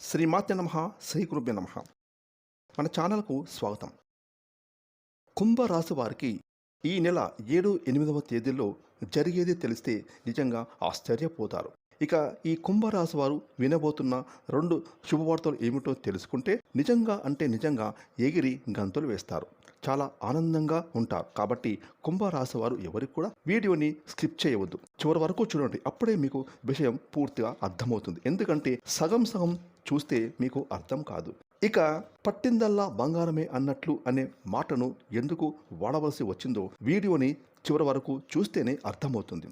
శ్రీమాత్య నమ శ్రీ గురుభ్య నమ. మన ఛానల్కు స్వాగతం. కుంభరాశి వారికి ఈ నెల ఏడు ఎనిమిదవ తేదీల్లో జరిగేది తెలిస్తే నిజంగా ఆశ్చర్యపోతారు. ఇక ఈ కుంభరాశి వారు వినబోతున్న రెండు శుభవార్తలు ఏమిటో తెలుసుకుంటే నిజంగా అంటే నిజంగా ఎగిరి గంతులు వేస్తారు. చాలా ఆనందంగా ఉంటారు. కాబట్టి కుంభరాశి వారు ఎవరికి కూడా వీడియోని స్కిప్ చేయవద్దు. చివరి వరకు చూడండి. అప్పుడే మీకు విషయం పూర్తిగా అర్థమవుతుంది. ఎందుకంటే సగం సగం చూస్తే మీకు అర్థం కాదు. ఇక పట్టిందల్లా బంగారమే అన్నట్లు అనే మాటను ఎందుకు వాడవలసి వచ్చిందో వీడియోని చివరి వరకు చూస్తేనే అర్థమవుతుంది.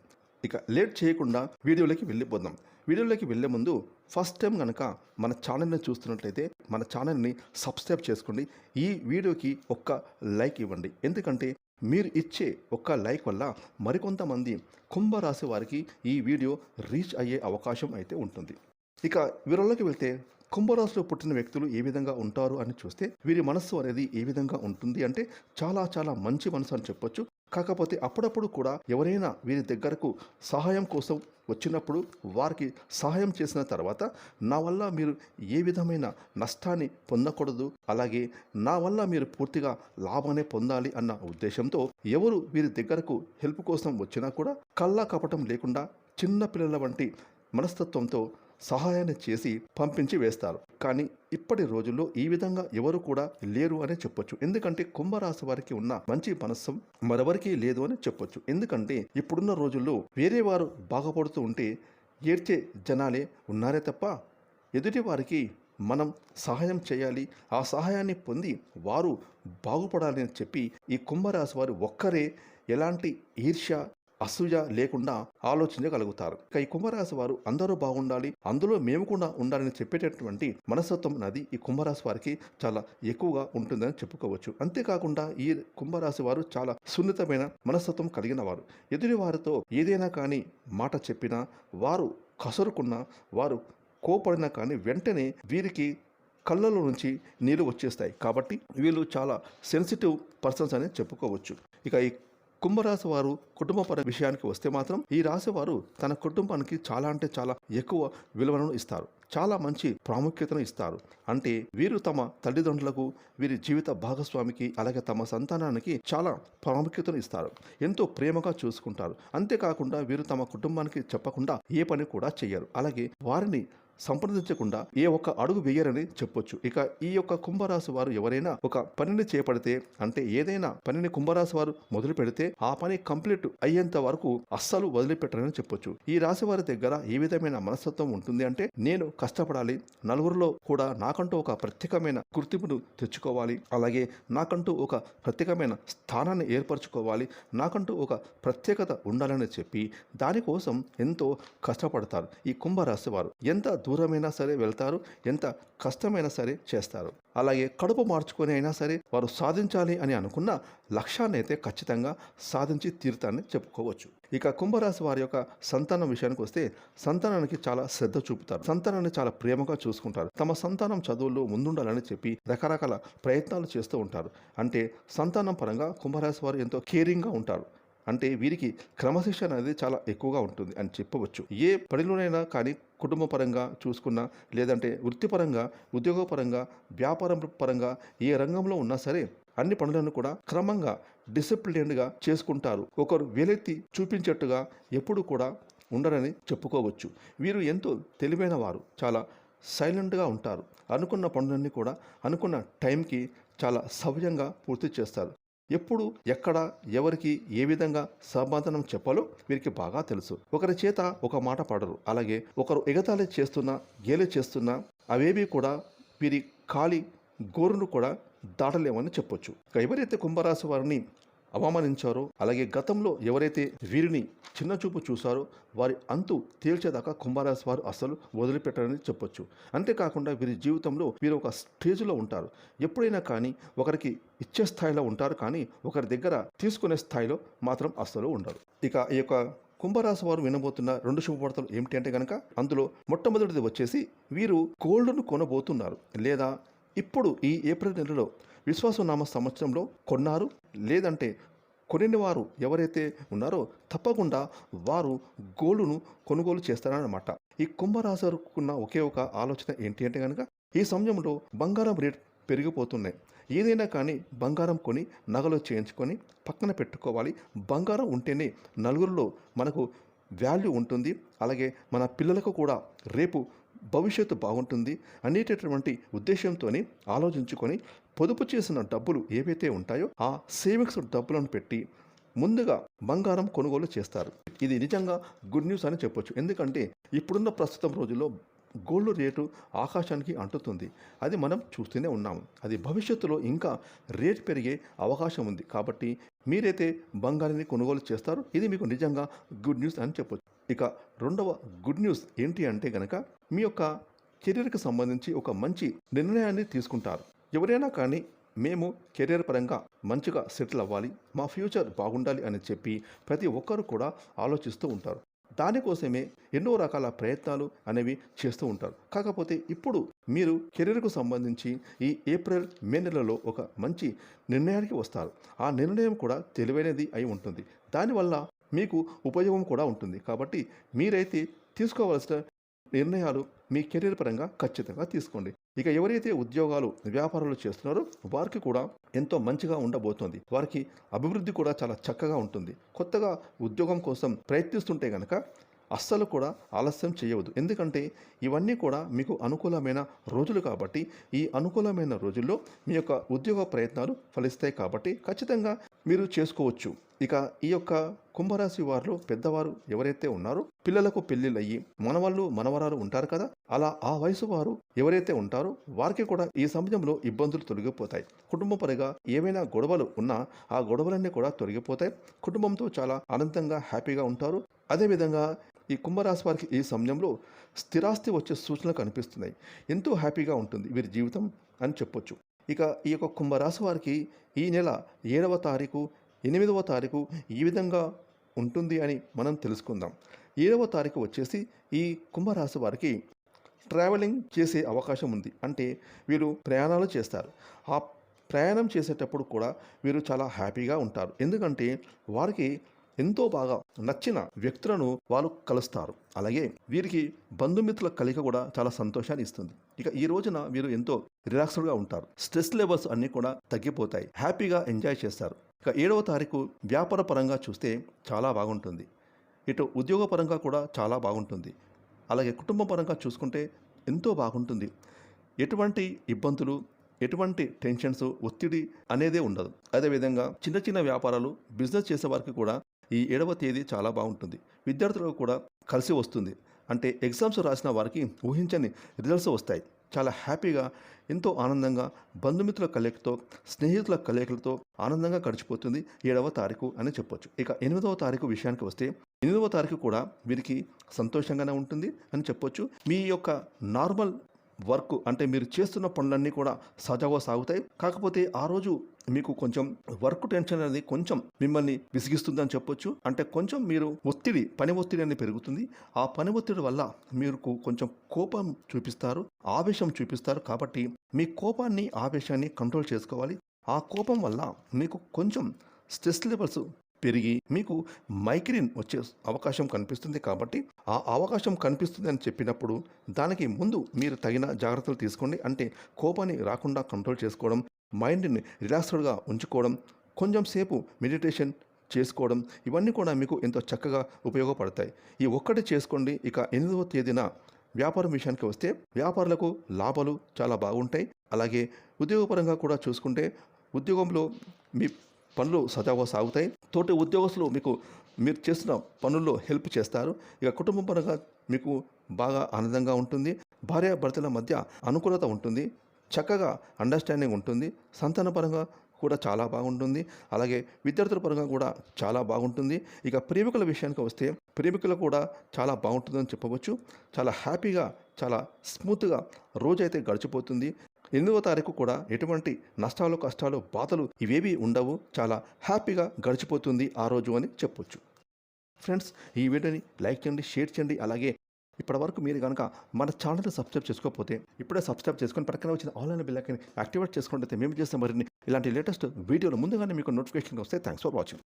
ఇక లేట్ చేయకుండా వీడియోలోకి వెళ్ళిపోదాం. వీడియోలోకి వెళ్ళే ముందు ఫస్ట్ టైం కనుక మన ఛానల్ని చూస్తున్నట్లయితే మన ఛానల్ని సబ్స్క్రైబ్ చేసుకోండి. ఈ వీడియోకి ఒక్క లైక్ ఇవ్వండి. ఎందుకంటే మీరు ఇచ్చే ఒక్క లైక్ వల్ల మరికొంతమంది కుంభరాశి వారికి ఈ వీడియో రీచ్ అయ్యే అవకాశం అయితే ఉంటుంది. ఇక వీరిలోకి వెళ్తే కుంభరాశిలో పుట్టిన వ్యక్తులు ఏ విధంగా ఉంటారు అని చూస్తే వీరి మనస్సు అనేది ఏ విధంగా ఉంటుంది అంటే చాలా చాలా మంచి మనసు అని చెప్పొచ్చు. కాకపోతే అప్పుడప్పుడు కూడా ఎవరైనా వీరి దగ్గరకు సహాయం కోసం వచ్చినప్పుడు వారికి సహాయం చేసిన తర్వాత నా వల్ల మీరు ఏ విధమైన నష్టాన్ని పొందకూడదు అలాగే నా వల్ల మీరు పూర్తిగా లాభాన్ని పొందాలి అన్న ఉద్దేశంతో ఎవరు వీరి దగ్గరకు హెల్ప్ కోసం వచ్చినా కూడా కళ్ళ కపటం లేకుండా చిన్న పిల్లల వంటి మనస్తత్వంతో సహాయాన్ని చేసి పంపించి వేస్తారు. కానీ ఇప్పటి రోజుల్లో ఈ విధంగా ఎవరు కూడా లేరు అనే చెప్పొచ్చు. ఎందుకంటే కుంభరాశి వారికి ఉన్న మంచి మనస్సు మరెవరికి లేదు అని చెప్పొచ్చు. ఎందుకంటే ఇప్పుడున్న రోజుల్లో వేరే వారు బాగుపడుతూ ఉంటే ఏడ్చే జనాలే ఉన్నారే తప్ప ఎదుటి వారికి మనం సహాయం చేయాలి. ఆ సహాయాన్ని పొంది వారు బాగుపడాలని చెప్పి ఈ కుంభరాశి వారు ఒక్కరే ఎలాంటి ఈర్ష్య అసూయ లేకుండా ఆలోచించగలుగుతారు. ఇక ఈ కుంభరాశి వారు అందరూ బాగుండాలి అందులో మేము కూడా ఉండాలని చెప్పేటటువంటి మనస్తత్వం నది ఈ కుంభరాశి వారికి చాలా ఎక్కువగా ఉంటుందని చెప్పుకోవచ్చు. అంతేకాకుండా ఈ కుంభరాశి వారు చాలా సున్నితమైన మనస్తత్వం కలిగిన వారు. ఎదుటి వారితో ఏదైనా కానీ మాట చెప్పినా వారు కసరుకున్నా వారు కోపడినా కానీ వెంటనే వీరికి కళ్ళలో నుంచి నీళ్ళు వచ్చేస్తాయి. కాబట్టి వీళ్ళు చాలా సెన్సిటివ్ పర్సన్స్ అని చెప్పుకోవచ్చు. ఇక ఈ కుంభరాశి వారు కుటుంబపర విషయానికి వస్తే మాత్రం ఈ రాశి వారు తన కుటుంబానికి చాలా అంటే చాలా ఎక్కువ విలువలను ఇస్తారు. చాలా మంచి ప్రాముఖ్యతను ఇస్తారు. అంటే వీరు తమ తల్లిదండ్రులకు వీరి జీవిత భాగస్వామికి అలాగే తమ సంతానానికి చాలా ప్రాముఖ్యతను ఇస్తారు. ఎంతో ప్రేమగా చూసుకుంటారు. అంతేకాకుండా వీరు తమ కుటుంబానికి చెప్పకుండా ఏ పని కూడా చేయరు అలాగే వారిని సంప్రదించకుండా ఏ ఒక్క అడుగు వేయరని చెప్పొచ్చు. ఇక ఈ యొక్క కుంభరాశి వారు ఎవరైనా ఒక పనిని చేపడితే అంటే ఏదైనా పనిని కుంభరాశి వారు మొదలు పెడితే ఆ పని కంప్లీట్ అయ్యేంత వరకు అస్సలు వదిలిపెట్టరని చెప్పొచ్చు. ఈ రాశి వారి దగ్గర ఏ విధమైన మనస్తత్వం ఉంటుంది అంటే నేను కష్టపడాలి నలుగురిలో కూడా నాకంటూ ఒక ప్రత్యేకమైన గుర్తింపును తెచ్చుకోవాలి అలాగే నాకంటూ ఒక ప్రత్యేకమైన స్థానాన్ని ఏర్పరచుకోవాలి నాకంటూ ఒక ప్రత్యేకత ఉండాలని చెప్పి దానికోసం ఎంతో కష్టపడతారు ఈ కుంభరాశి వారు. ఎంత దూరమైనా సరే వెళ్తారు ఎంత కష్టమైనా సరే చేస్తారు. అలాగే కడుపు మార్చుకొని అయినా సరే వారు సాధించాలి అని అనుకున్న లక్ష్యాన్ని అయితే ఖచ్చితంగా సాధించి తీరుతారని చెప్పుకోవచ్చు. ఇక కుంభరాశి వారి యొక్క సంతానం విషయానికి వస్తే సంతానానికి చాలా శ్రద్ధ చూపుతారు. సంతానాన్ని చాలా ప్రేమగా చూసుకుంటారు. తమ సంతానం చదువుల్లో ముందుండాలని చెప్పి రకరకాల ప్రయత్నాలు చేస్తూ ఉంటారు. అంటే సంతానం పరంగా కుంభరాశి వారు ఎంతో కేరింగ్గా ఉంటారు. అంటే వీరికి క్రమశిక్షణ అనేది చాలా ఎక్కువగా ఉంటుంది అని చెప్పవచ్చు. ఏ పనిలోనైనా కానీ కుటుంబ పరంగా చూసుకున్నా లేదంటే వృత్తిపరంగా ఉద్యోగపరంగా వ్యాపారం పరంగా ఏ రంగంలో ఉన్నా సరే అన్ని పనులను కూడా క్రమంగా డిసిప్లిన్డ్గా చేసుకుంటారు. ఒకరు వేలెత్తి చూపించేట్టుగా ఎప్పుడు కూడా ఉండరని చెప్పుకోవచ్చు. వీరు ఎంతో తెలివైన వారు చాలా సైలెంట్గా ఉంటారు. అనుకున్న పనులన్నీ కూడా అనుకున్న టైంకి చాలా సవ్యంగా పూర్తి చేస్తారు. ఎప్పుడు ఎక్కడ ఎవరికి ఏ విధంగా సమాధానం చెప్పాలో వీరికి బాగా తెలుసు. ఒకరి చేత ఒక మాట పడరు. అలాగే ఒకరు ఎగతాళి చేస్తున్నా గేలి చేస్తున్నా అవేవి కూడా వీరి ఖాళీ గోరును కూడా దాటలేమని చెప్పొచ్చు. ఇక ఎవరైతే కుంభరాశి వారిని అవమానించారో అలాగే గతంలో ఎవరైతే వీరిని చిన్నచూపు చూశారో వారి అంతు తేల్చేదాకా కుంభరాశి వారు అసలు వదిలిపెట్టారని చెప్పొచ్చు. అంతేకాకుండా వీరి జీవితంలో వీరు ఒక స్టేజ్లో ఉంటారు. ఎప్పుడైనా కానీ ఒకరికి ఇచ్చే స్థాయిలో ఉంటారు కానీ ఒకరి దగ్గర తీసుకునే స్థాయిలో మాత్రం అస్సలు ఉండరు. ఇక ఈ యొక్క కుంభరాశి వారు వినబోతున్న రెండు శుభవార్తలు ఏమిటి అంటే కనుక అందులో మొట్టమొదటిది వచ్చేసి వీరు గోల్డ్ను కొనబోతున్నారు. లేదా ఇప్పుడు ఈ ఏప్రిల్ నెలలో విశ్వాసనామ సంవత్సరంలో కొన్నారు లేదంటే కొనిన వారు ఎవరైతే ఉన్నారో తప్పకుండా వారు గోల్డ్ను కొనుగోలు చేస్తారన్నమాట. ఈ కుంభరాశికున్న ఉన్న ఒకే ఒక ఆలోచన ఏంటి అంటే కనుక ఈ సమయంలో బంగారం రేట్ పెరిగిపోతున్నాయి. ఏదైనా కానీ బంగారం కొని నగలు చేయించుకొని పక్కన పెట్టుకోవాలి. బంగారం ఉంటేనే నలుగురిలో మనకు వాల్యూ ఉంటుంది. అలాగే మన పిల్లలకు కూడా రేపు భవిష్యత్తు బాగుంటుంది అనేటటువంటి ఉద్దేశంతో ఆలోచించుకొని పొదుపు చేసిన డబ్బులు ఏవైతే ఉంటాయో ఆ సేవింగ్స్ డబ్బులను పెట్టి ముందుగా బంగారం కొనుగోలు చేస్తారు. ఇది నిజంగా గుడ్ న్యూస్ అని చెప్పొచ్చు. ఎందుకంటే ఇప్పుడున్న ప్రస్తుతం రోజుల్లో గోల్డ్ రేటు ఆకాశానికి అంటుతుంది. అది మనం చూస్తూనే ఉన్నాము. అది భవిష్యత్తులో ఇంకా రేట్ పెరిగే అవకాశం ఉంది. కాబట్టి మీరైతే బంగారాన్ని కొనుగోలు చేస్తారు. ఇది మీకు నిజంగా గుడ్ న్యూస్ అని చెప్పొచ్చు. ఇక రెండవ గుడ్ న్యూస్ ఏంటి అంటే కనుక మీ యొక్క కెరీర్కి సంబంధించి ఒక మంచి నిర్ణయాన్ని తీసుకుంటారు. ఎవరైనా కానీ మేము కెరీర్ పరంగా మంచిగా సెటిల్ అవ్వాలి మా ఫ్యూచర్ బాగుండాలి అని చెప్పి ప్రతి ఒక్కరు కూడా ఆలోచిస్తూ ఉంటారు. దానికోసమే ఎన్నో రకాల ప్రయత్నాలు అనేవి చేస్తూ ఉంటారు. కాకపోతే ఇప్పుడు మీరు కెరీర్కు సంబంధించి ఈ ఏప్రిల్ మే నెలలో ఒక మంచి నిర్ణయానికి వస్తారు. ఆ నిర్ణయం కూడా తెలివైనది అయి ఉంటుంది. దానివల్ల మీకు ఉపయోగం కూడా ఉంటుంది. కాబట్టి మీరైతే తీసుకోవాల్సిన నిర్ణయాలు మీ కెరీర్ పరంగా ఖచ్చితంగా తీసుకోండి. ఇక ఎవరైతే ఉద్యోగాలు వ్యాపారాలు చేస్తున్నారో వారికి కూడా ఎంతో మంచిగా ఉండబోతోంది. వారికి అభివృద్ధి కూడా చాలా చక్కగా ఉంటుంది. కొత్తగా ఉద్యోగం కోసం ప్రయత్నిస్తుంటే కనుక అస్సలు కూడా ఆలస్యం చేయవద్దు. ఎందుకంటే ఇవన్నీ కూడా మీకు అనుకూలమైన రోజులు కాబట్టి ఈ అనుకూలమైన రోజుల్లో మీ యొక్క ఉద్యోగ ప్రయత్నాలు ఫలిస్తాయి కాబట్టి ఖచ్చితంగా మీరు చేసుకోవచ్చు. ఇక ఈ యొక్క కుంభరాశి వారిలో పెద్దవారు ఎవరైతే ఉన్నారో పిల్లలకు పెళ్ళిళ్ళు అయ్యి మనవాళ్ళు మనవరాలు ఉంటారు కదా? అలా ఆ వయసు వారు ఎవరైతే ఉంటారో వారికి కూడా ఈ సమయంలో ఇబ్బందులు తొలగిపోతాయి. కుటుంబపరిగా ఏమైనా గొడవలు ఉన్నా ఆ గొడవలన్నీ కూడా తొలగిపోతాయి. కుటుంబంతో చాలా ఆనందంగా హ్యాపీగా ఉంటారు. అదేవిధంగా ఈ కుంభరాశి వారికి ఈ సమయంలో స్థిరాస్తి వచ్చే సూచనలు కనిపిస్తున్నాయి. ఎంతో హ్యాపీగా ఉంటుంది వీరి జీవితం అని చెప్పొచ్చు. ఇక ఈ యొక్క కుంభరాశి వారికి ఈ నెల ఏడవ తారీఖు ఎనిమిదవ తారీఖు ఈ విధంగా ఉంటుంది అని మనం తెలుసుకుందాం. ఏడవ తారీఖు వచ్చేసి ఈ కుంభరాశి వారికి ట్రావెలింగ్ చేసే అవకాశం ఉంది. అంటే వీరు ప్రయాణాలు చేస్తారు. ఆ ప్రయాణం చేసేటప్పుడు కూడా వీరు చాలా హ్యాపీగా ఉంటారు. ఎందుకంటే వారికి ఎంతో బాగా నచ్చిన వ్యక్తులను వాళ్ళు కలుస్తారు. అలాగే వీరికి బంధుమిత్రుల కలిక కూడా చాలా సంతోషాన్ని ఇస్తుంది. ఇక ఈ రోజున వీరు ఎంతో రిలాక్స్డ్గా ఉంటారు. స్ట్రెస్ లెవెల్స్ అన్నీ కూడా తగ్గిపోతాయి. హ్యాపీగా ఎంజాయ్ చేస్తారు. ఇక ఏడవ తారీఖు వ్యాపార పరంగా చూస్తే చాలా బాగుంటుంది. ఇటు ఉద్యోగపరంగా కూడా చాలా బాగుంటుంది. అలాగే కుటుంబ పరంగా చూసుకుంటే ఎంతో బాగుంటుంది. ఎటువంటి ఇబ్బందులు ఎటువంటి టెన్షన్స్ ఒత్తిడి అనేదే ఉండదు. అదేవిధంగా చిన్న చిన్న వ్యాపారాలు బిజినెస్ చేసే వారికి కూడా ఈ ఏడవ తేదీ చాలా బాగుంటుంది. విద్యార్థులకు కూడా కలిసి వస్తుంది. అంటే ఎగ్జామ్స్ రాసిన వారికి ఊహించని రిజల్ట్స్ వస్తాయి. చాలా హ్యాపీగా ఎంతో ఆనందంగా బంధుమిత్రుల కలయికతో స్నేహితుల కలయికలతో ఆనందంగా గడిచిపోతుంది ఏడవ తారీఖు అని చెప్పొచ్చు. ఇక ఎనిమిదవ తారీఖు విషయానికి వస్తే ఎనిమిదవ తారీఖు కూడా వీరికి సంతోషంగానే ఉంటుంది అని చెప్పొచ్చు. మీ యొక్క నార్మల్ వర్క్ అంటే మీరు చేస్తున్న పనులన్నీ కూడా సజావుగా సాగుతాయి. కాకపోతే ఆ రోజు మీకు కొంచెం వర్క్ టెన్షన్ అనేది కొంచెం మిమ్మల్ని విసిగిస్తుందని చెప్పొచ్చు. అంటే కొంచెం మీరు ఒత్తిడి పని ఒత్తిడి అనేది పెరుగుతుంది. ఆ పని ఒత్తిడి వల్ల మీరు కొంచెం కోపం చూపిస్తారు ఆవేశం చూపిస్తారు. కాబట్టి మీ కోపాన్ని ఆవేశాన్ని కంట్రోల్ చేసుకోవాలి. ఆ కోపం వల్ల మీకు కొంచెం స్ట్రెస్ లెవెల్స్ పెరిగి మీకు మైగ్రేన్ వచ్చే అవకాశం కనిపిస్తుంది. కాబట్టి ఆ అవకాశం కనిపిస్తుంది అని చెప్పినప్పుడు దానికి ముందు మీరు తగిన జాగ్రత్తలు తీసుకోండి. అంటే కోపాన్ని రాకుండా కంట్రోల్ చేసుకోవడం మైండ్ని రిలాక్స్డ్గా ఉంచుకోవడం కొంచెం సేపు మెడిటేషన్ చేసుకోవడం ఇవన్నీ కూడా మీకు ఎంతో చక్కగా ఉపయోగపడతాయి. ఈ ఒక్కటి చేసుకోండి ఇక ఎనిమిదవ తేదీన వ్యాపారం విషయానికి వస్తే వ్యాపారులకు లాభాలు చాలా బాగుంటాయి. అలాగే ఉద్యోగపరంగా కూడా చూసుకుంటే ఉద్యోగంలో మీ పనులు సజావుగా సాగుతాయి. తోటి ఉద్యోగస్తులు మీకు మీరు చేస్తున్న పనుల్లో హెల్ప్ చేస్తారు. ఇక కుటుంబ పరంగా మీకు బాగా ఆనందంగా ఉంటుంది. భార్య భర్తల మధ్య అనుకూలత ఉంటుంది. చక్కగా అండర్స్టాండింగ్ ఉంటుంది. సంతాన పరంగా కూడా చాలా బాగుంటుంది. అలాగే విద్యార్థుల పరంగా కూడా చాలా బాగుంటుంది. ఇక ప్రేమికుల విషయానికి వస్తే ప్రేమికులు కూడా చాలా బాగుంటుందని చెప్పవచ్చు. చాలా హ్యాపీగా చాలా స్మూత్గా రోజైతే గడిచిపోతుంది. ఎనిమిదవ తారీఖు కూడా ఎటువంటి నష్టాలు కష్టాలు బాధలు ఇవేవి ఉండవు. చాలా హ్యాపీగా గడిచిపోతుంది ఆ రోజు అని చెప్పొచ్చు. ఫ్రెండ్స్ ఈ వీడియోని లైక్ చేయండి షేర్ చేయండి. అలాగే ఇప్పటివరకు మీరు కనుక మన ఛానల్ని సబ్స్క్రైబ్ చేసుకోకపోతే ఇప్పుడే సబ్స్క్రైబ్ చేసుకొని పక్కన వచ్చిన ఆన్లైన్ బిల్లకి యాక్టివేట్ చేసుకుంటే మేము చేస్తే మరిన్ని ఇలాంటి లేటెస్ట్ వీడియోలు ముందుగానే మీకు నోటిఫికేషన్ వస్తే థ్యాంక్స్ ఫర్ వాచింగ్